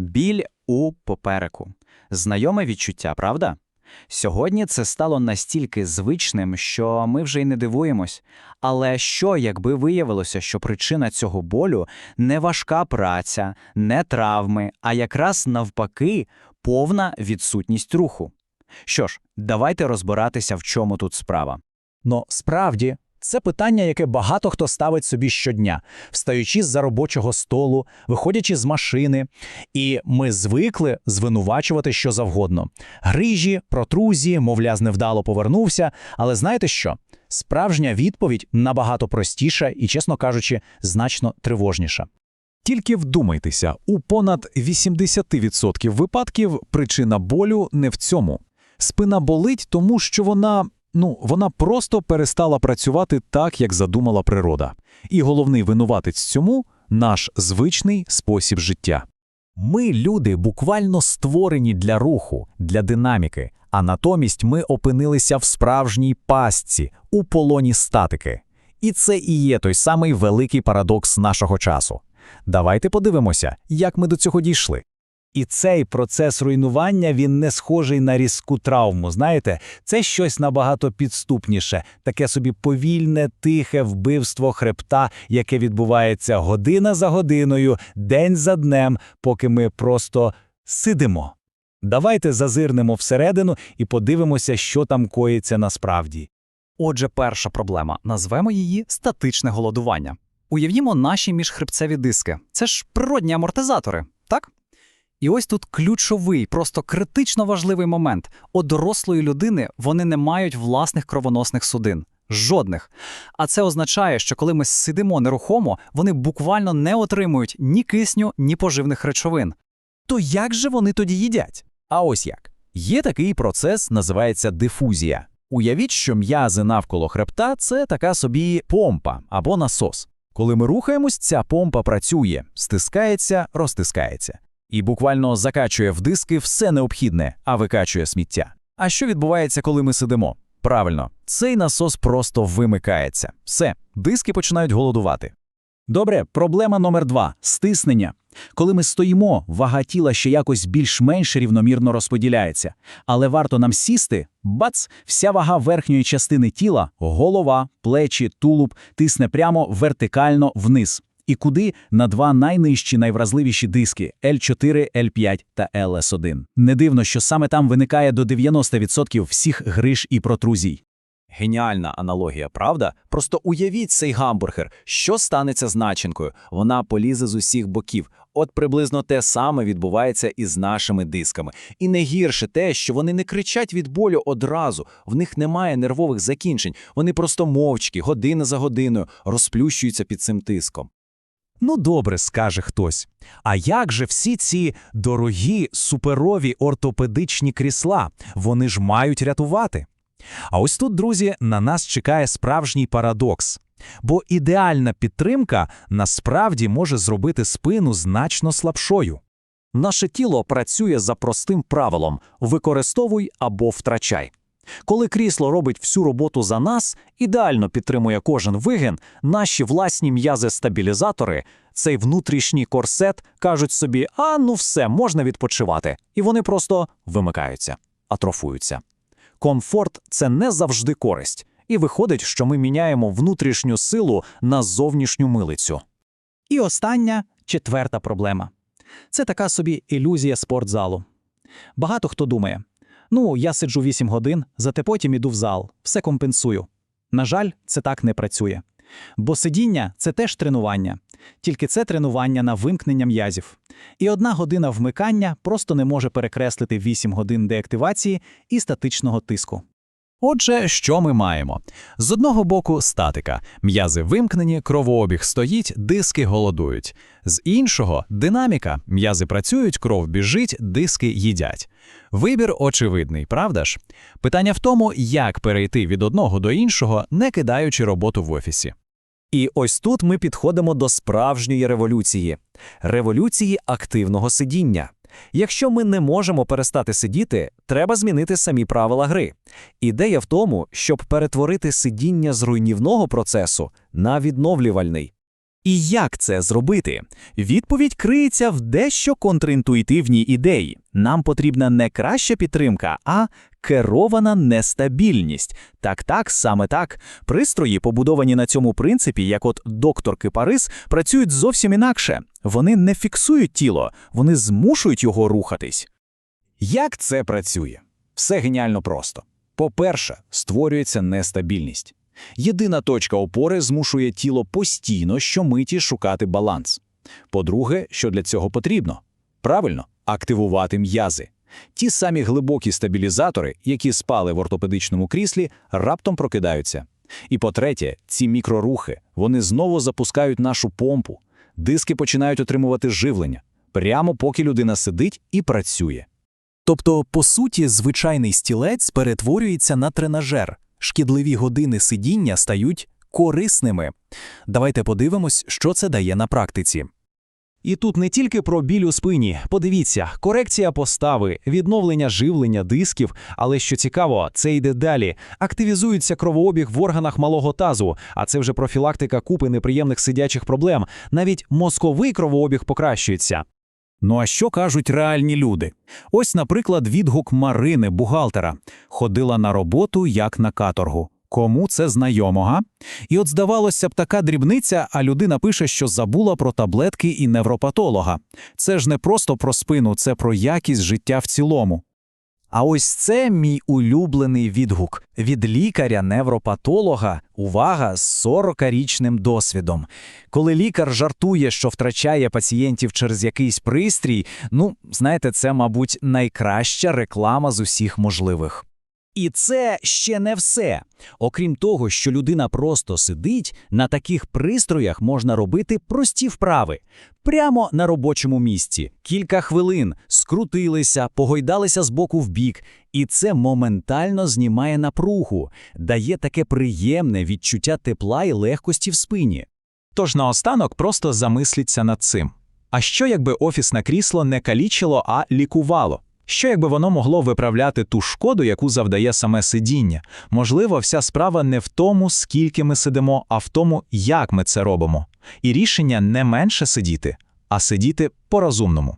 Біль у попереку. Знайоме відчуття, правда? Сьогодні це стало настільки звичним, що ми вже й не дивуємось. Але що, якби виявилося, що причина цього болю не важка праця, не травми, а якраз навпаки повна відсутність руху? Що ж, давайте розбиратися, в чому тут справа. Но справді це питання, яке багато хто ставить собі щодня, встаючи з-за робочого столу, виходячи з машини. І ми звикли звинувачувати що завгодно. Грижі, протрузії, мовляв, невдало повернувся. Але знаєте що? Справжня відповідь набагато простіша і, чесно кажучи, значно тривожніша. Тільки вдумайтеся, у понад 80% випадків причина болю не в цьому. Спина болить, тому що вона, ну, вона просто перестала працювати так, як задумала природа. І головний винуватець цьому наш звичний спосіб життя. Ми, люди, буквально створені для руху, для динаміки, а натомість ми опинилися в справжній пастці, у полоні статики. І це і є той самий великий парадокс нашого часу. Давайте подивимося, як ми до цього дійшли. І цей процес руйнування він не схожий на різку травму. Знаєте, це щось набагато підступніше, таке собі повільне, тихе вбивство хребта, яке відбувається година за годиною, день за днем, поки ми просто сидимо. Давайте зазирнемо всередину і подивимося, що там коїться насправді. Отже, перша проблема назвемо її статичне голодування. Уявімо наші міжхребцеві диски. Це ж природні амортизатори, так? І ось тут ключовий, просто критично важливий момент. У дорослої людини вони не мають власних кровоносних судин. Жодних. А це означає, що коли ми сидимо нерухомо, вони буквально не отримують ні кисню, ні поживних речовин. То як же вони тоді їдять? А ось як. Є такий процес, називається дифузія. Уявіть, що м'язи навколо хребта це така собі помпа або насос. Коли ми рухаємось, ця помпа працює, стискається, розтискається. І буквально закачує в диски все необхідне, а викачує сміття. А що відбувається, коли ми сидимо? Правильно, цей насос просто вимикається. Все, диски починають голодувати. Добре, проблема номер два – стиснення. Коли ми стоїмо, вага тіла ще якось більш-менш рівномірно розподіляється. Але варто нам сісти, бац, вся вага верхньої частини тіла, голова, плечі, тулуб тисне прямо вертикально вниз. І куди на два найнижчі найвразливіші диски L4, L5 та LS1. Не дивно, що саме там виникає до 90% всіх гриж і протрузій. Геніальна аналогія, правда? Просто уявіть цей гамбургер. Що станеться з начинкою? Вона полізе з усіх боків. От приблизно те саме відбувається і з нашими дисками. І не гірше те, що вони не кричать від болю одразу, в них немає нервових закінчень. Вони просто мовчки, година за годиною, розплющуються під цим тиском. Ну добре, скаже хтось. А як же всі ці дорогі суперові ортопедичні крісла? Вони ж мають рятувати. А ось тут, друзі, на нас чекає справжній парадокс. Бо ідеальна підтримка насправді може зробити спину значно слабшою. Наше тіло працює за простим правилом використовуй або втрачай. Коли крісло робить всю роботу за нас, ідеально підтримує кожен вигин, наші власні м'язи-стабілізатори, цей внутрішній корсет кажуть собі: а ну все, можна відпочивати. І вони просто вимикаються, атрофуються. Комфорт це не завжди користь, і виходить, що ми міняємо внутрішню силу на зовнішню милицю. І остання, четверта проблема. Це така собі ілюзія спортзалу. Багато хто думає, ну, я сиджу 8 годин, зате потім іду в зал, все компенсую. На жаль, це так не працює. Бо сидіння це теж тренування, тільки це тренування на вимкнення м'язів. І одна година вмикання просто не може перекреслити 8 годин деактивації і статичного тиску. Отже, що ми маємо? З одного боку статика, м'язи вимкнені, кровообіг стоїть, диски голодують. З іншого динаміка, м'язи працюють, кров біжить, диски їдять. Вибір очевидний, правда ж? Питання в тому, як перейти від одного до іншого, не кидаючи роботу в офісі. І ось тут ми підходимо до справжньої революції революції активного сидіння. Якщо ми не можемо перестати сидіти, треба змінити самі правила гри. Ідея в тому, щоб перетворити сидіння з руйнівного процесу на відновлювальний. І як це зробити? Відповідь криється в дещо контрінтуїтивній ідеї. Нам потрібна не краща підтримка, а керована нестабільність. Так-так, саме так. Пристрої, побудовані на цьому принципі, як от доктор Кипарис, працюють зовсім інакше. Вони не фіксують тіло, вони змушують його рухатись. Як це працює? Все геніально просто. По-перше, створюється нестабільність. Єдина точка опори змушує тіло постійно щомиті шукати баланс. По-друге, що для цього потрібно? Правильно, активувати м'язи. Ті самі глибокі стабілізатори, які спали в ортопедичному кріслі, раптом прокидаються. І по-третє, ці мікрорухи, вони знову запускають нашу помпу. Диски починають отримувати живлення, прямо поки людина сидить і працює. Тобто, по суті, звичайний стілець перетворюється на тренажер. Шкідливі години сидіння стають корисними. Давайте подивимось, що це дає на практиці. І тут не тільки про біль у спині. Подивіться, корекція постави, відновлення живлення дисків, але що цікаво, це йде далі. Активізується кровообіг в органах малого тазу, а це вже профілактика купи неприємних сидячих проблем. Навіть мозковий кровообіг покращується. Ну а що кажуть реальні люди? Ось, наприклад, відгук Марини, бухгалтера. Ходила на роботу як на каторгу. Кому це знайомо, га? І от здавалося б така дрібниця, а людина пише, що забула про таблетки і невропатолога. Це ж не просто про спину, це про якість життя в цілому. А ось це мій улюблений відгук від лікаря-невропатолога, увага, з 40-річним досвідом. Коли лікар жартує, що втрачає пацієнтів через якийсь пристрій, ну, знаєте, це, мабуть, найкраща реклама з усіх можливих. І це ще не все. Окрім того, що людина просто сидить, на таких пристроях можна робити прості вправи. Прямо на робочому місці. Кілька хвилин скрутилися, погойдалися з боку в бік, і це моментально знімає напругу, дає таке приємне відчуття тепла і легкості в спині. Тож наостанок просто замисліться над цим. А що якби офісне крісло не калічило, а лікувало? Що якби воно могло виправляти ту шкоду, яку завдає саме сидіння? Можливо, вся справа не в тому, скільки ми сидимо, а в тому, як ми це робимо. І рішення не менше сидіти, а сидіти по-розумному.